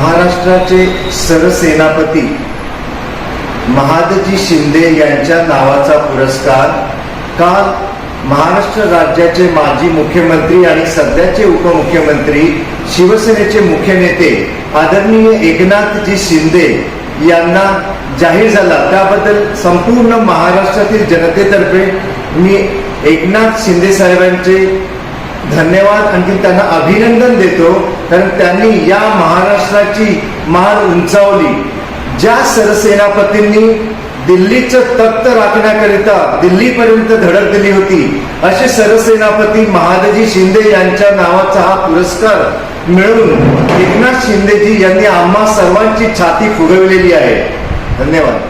महाराष्ट्राचे सरसेनापती महादजी शिंदे यांच्या नावाचा पुरस्कार काल महाराष्ट्र राज्याचे माजी मुख्यमंत्री आणि सध्याचे उपमुख्यमंत्री शिवसेनेचे मुख्य नेते आदरणीय एकनाथजी शिंदे यांना जाहीर झाला. त्याबद्दल संपूर्ण महाराष्ट्रातील जनतेतर्फे मी एकनाथ शिंदे साहेबांचे धन्यवाद. आणखी त्यांना अभिनंदन देतो. कारण त्यांनी या महाराष्ट्राची मान उंचावली. ज्या सरसेनापतींनी दिल्लीचं तख्त राखण्याकरिता दिल्लीपर्यंत धडक दिली होती असे सरसेनापती महादजी शिंदे यांच्या नावाचा हा पुरस्कार मिळवून एकनाथ शिंदेजी यांनी आम्हा सर्वांची छाती फुगवलेली आहे. धन्यवाद.